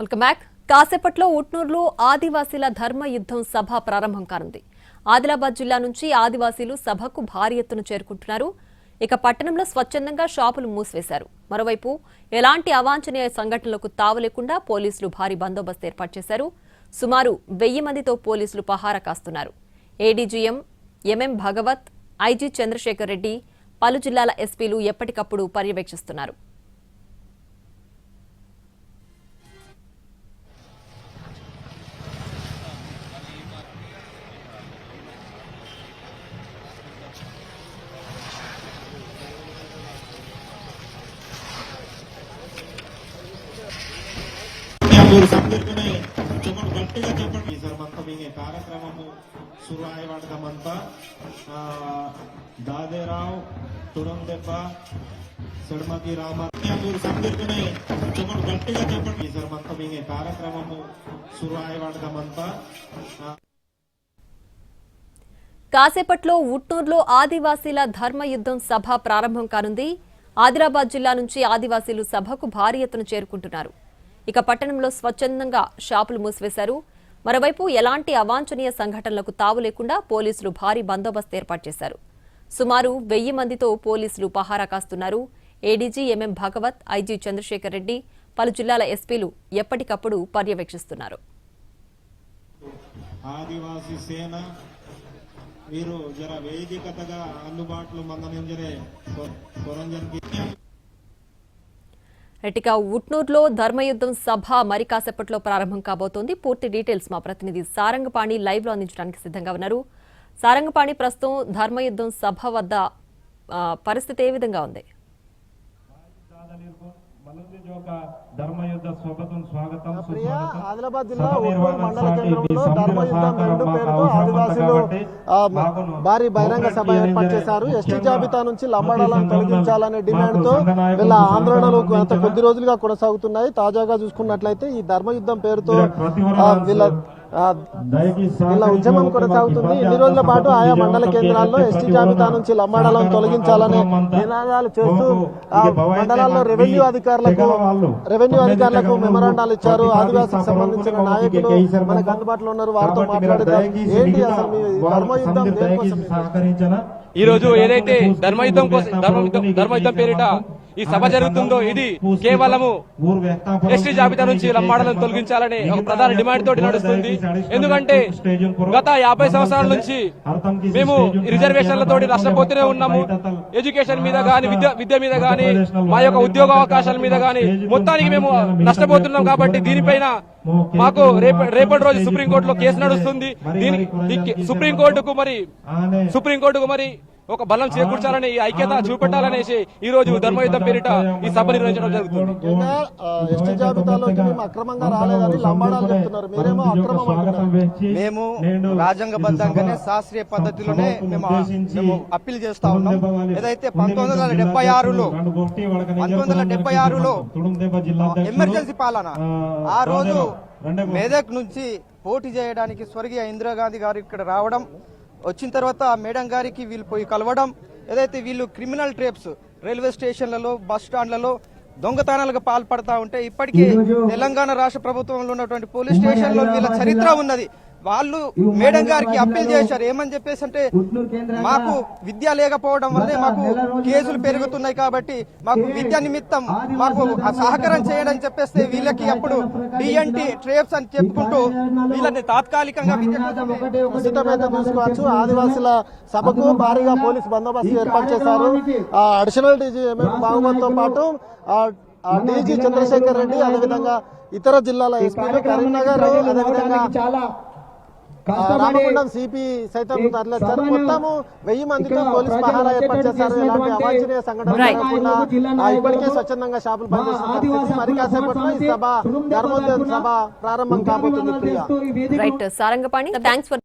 Welcome back. కాసేపట్లో ఉట్నూరులో ఆదివాసీల ధర్మ యుద్ధం సభ ప్రారంభం కానుంది. ఆదిలాబాద్ జిల్లా నుంచి ఆదివాసీలు సభకు భారీ ఎత్తున చేరుకుంటున్నారు. ఇక పట్టణంలో స్వచ్ఛందంగా షాపులు మూసివేశారు. మరోవైపు ఎలాంటి అవాంఛనీయ సంఘటనలకు తావు లేకుండా పోలీసులు భారీ బందోబస్తు ఏర్పాటు చేశారు. సుమారు వెయ్యి మందితో పోలీసులు పహారా కాస్తున్నారు. ADGM MM Bhagwat IG Chandrasekhar Reddy పలు జిల్లాల ఎస్పీలు ఎప్పటికప్పుడు పర్యవేక్షిస్తున్నారు. మీరు సందర్భమే చెప్పండి గట్టిగా చెప్పండి. ఈ మొత్తం ఈ కార్యక్రమము సురాయి వాడకమంతా ఆ, దాదేరావు తుడందెబ్బ సడమతి రామ. మీరు సందర్భమే చెప్పండి గట్టిగా చెప్పండి. ఈ మొత్తం ఈ కార్యక్రమము సురాయి వాడకమంతా ఆ, కాసేపట్లో ఉట్నూరులో ఆదివాసీల ధర్మ యుద్ధం సభ ప్రారంభం కానుంది. ఆదిలాబాద్ జిల్లా నుంచి ఆదివాసీలు సభకు భారీ ఎత్తున చేరుకుంటున్నారు. ఇక పట్టణంలో స్వచ్ఛందంగా షాపులు మూసివేశారు. మరోవైపు ఎలాంటి అవాంఛనీయ సంఘటనలకు తావు లేకుండా పోలీసులు భారీ బందోబస్తు ఏర్పాటు చేశారు. సుమారు వెయ్యి మందితో పోలీసులు పహారా కాస్తున్నారు. ADG MM Bhagwat IG Chandrasekhar Reddy పలు జిల్లాల ఎస్పీలు ఎప్పటికప్పుడు పర్యవేక్షిస్తున్నారు. ఆదివాసీ సేన మీరు జర వేదికతగా అందుబాటులో మందనం జరే కొరంజన్కి ఇక ఉట్నూరులో ధర్మయుద్ధం సభ మరి కాసేపట్లో ప్రారంభం కాబోతోంది. పూర్తి డీటెయిల్స్ మా ప్రతినిధి సారంగపాణి లైవ్లో అందించడానికి సిద్ధంగా ఉన్నారు. సారంగపాణి ప్రస్తుతం ధర్మయుద్ధం సభ వద్ద పరిస్థితి ఏ విధంగా ఉంది? ధర్మయుద్ధ స్వాగతం స్వాగతం ప్రియ సుస్వాగతం. ఆదిలాబాద్ జిల్లా మండల కేంద్రంలో ధర్మయుద్ధం రెండు పేరుతో ఆదివాసీలు భారీ బహిరంగ సభ ఏర్పాటు. చేశారు ఎస్టీ జాబితా నుంచి లంబాడాలను తొలగించాలనే డిమాండ్తో వీళ్ళ ఆందోళనలు గత కొద్ది రోజులుగా కొనసాగుతున్నాయి తాజాగా చూసుకున్నట్లయితే ఈ ధర్మయుద్ధం పేరుతో వీళ్ళ సహకరించి ఉద్యమం కొనసాగుతుంది ఇన్ని రోజుల పాటు ఆయా మండల కేంద్రాల్లో ఎస్టీ జాబితా నుంచి లంబాడాలను తొలగించాలనే. నినాదాలు చేస్తూ మండలాల్లో రెవెన్యూ అధికారులకు రెవెన్యూ అధికారులకు మెమరాండాలు ఇచ్చారు. ఆదివాసీకి సంబంధించిన నాయకులు మనకు. అందుబాటులో ఉన్నారు. వారితో మాట్లాడుతాం. ఏంటి అసలు మీ ధర్మయుద్ధం దేనికోసం? ఈ రోజు ఏదైతే ధర్మయుద్ధం కోసం ధర్మయుద్ధం ధర్మయుద్ధం పేరిట ఈ సభ జరుగుతుందో ఇది కేవలము ఎస్టీ జాబితా నుంచి లంబాడలను తొలగించాలనే ఒక ప్రధాన డిమాండ్ తోటి నడుస్తుంది. ఎందుకంటే గత యాభై సంవత్సరాల నుంచి మేము రిజర్వేషన్లతో నష్టపోతూనే ఉన్నాము. ఎడ్యుకేషన్ మీద గాని విద్య విద్య మీద గాని మా యొక్క ఉద్యోగ అవకాశాల మీద గాని మొత్తానికి మేము నష్టపోతున్నాం కాబట్టి దీనిపైన మాకు రేప- రేపటి రోజు సుప్రీంకోర్టులో కేసు నడుస్తుంది. దీని ఈ సుప్రీంకోర్టుకు మరి సుప్రీంకోర్టుకు మరి ఒక బలం చేకూర్చాలని ఈ ఐక్యత చూపెట్టాలనేసి ఈ రోజు ధర్మయుద్ధం పేరిట ఈ సభ నిర్వహించడం జరుగుతుంది. ఎస్టీ జాబితాలోకి మేము అక్రమంగా రాలేదని లంబాడాలు చెప్తున్నారు. మీరేమో అక్రమం అంటున్నారు మేము రాజ్యాంగబద్ధంగానే శాస్త్రీయ పద్ధతిలోనే మేము మేము అప్పీల్ చేస్తా ఉన్నాం. ఏదైతే పంతొమ్మిది వందల డెబ్బై ఆరులో పంతొమ్మిది వందల డెబ్బై ఆరులో ఎమర్జెన్సీ పాలన. ఆ రోజు మెదక్ నుంచి పోటీ చేయడానికి స్వర్గీయ ఇందిరాగాంధీ గారు ఇక్కడ రావడం వచ్చిన తర్వాత మేడం గారికి వీళ్ళు పోయి కలవడం ఏదైతే వీళ్ళు క్రిమినల్ ట్రేప్స్ రైల్వే స్టేషన్లలో బస్ స్టాండ్లలో దొంగతనాలకు పాల్పడతా ఉంటే ఇప్పటికీ తెలంగాణ రాష్ట్ర ప్రభుత్వంలో ఉన్నటువంటి పోలీస్ స్టేషన్లో వీళ్ళ చరిత్ర ఉన్నది. వాళ్ళు మేడం గారికి అప్పీల్ చేశారు. ఏమని చెప్పేసి అంటే మాకు విద్య లేకపోవడం వల్లే మాకు కేసులు పెరుగుతున్నాయి కాబట్టి మాకు విద్య నిమిత్తం మాకు సహకారం చేయడం చెప్పేస్తే వీళ్ళకి అప్పుడు డిఎన్టీ ట్రేప్స్ అని చెప్పుకుంటూ వీళ్ళని తాత్కాలికంగా చూసుకోవచ్చు ఆదివాసుల సభకు భారీగా పోలీస్ బందోబస్తు ఏర్పాటు చేశారు. ఆ అడిషనల్ డీజీ భాగవత్తో పాటు డీజీ చంద్రశేఖర్ రెడ్డి అదేవిధంగా ఇతర జిల్లాల ఎస్పీలు కరీంనగర్ అదేవిధంగా రామగుండం సిపి సైతం తరలిస్తారు మొత్తము వెయ్యి మందితో పోలీస్ పహారా ఏర్పాటు చేశారు ఎలాంటి అవాంఛనీయ సంఘటన Right. జరగకుండా ఆ, ఇప్పటికే స్వచ్ఛందంగా షాపులు పనిచేస్తున్న పరిస్థితి మరి కాసేపట్లో ఈ సభ సభ ప్రారంభం కాబోతుంది ప్రియ రైట్ సారంగపాణి థ్యాంక్స్ ఫర్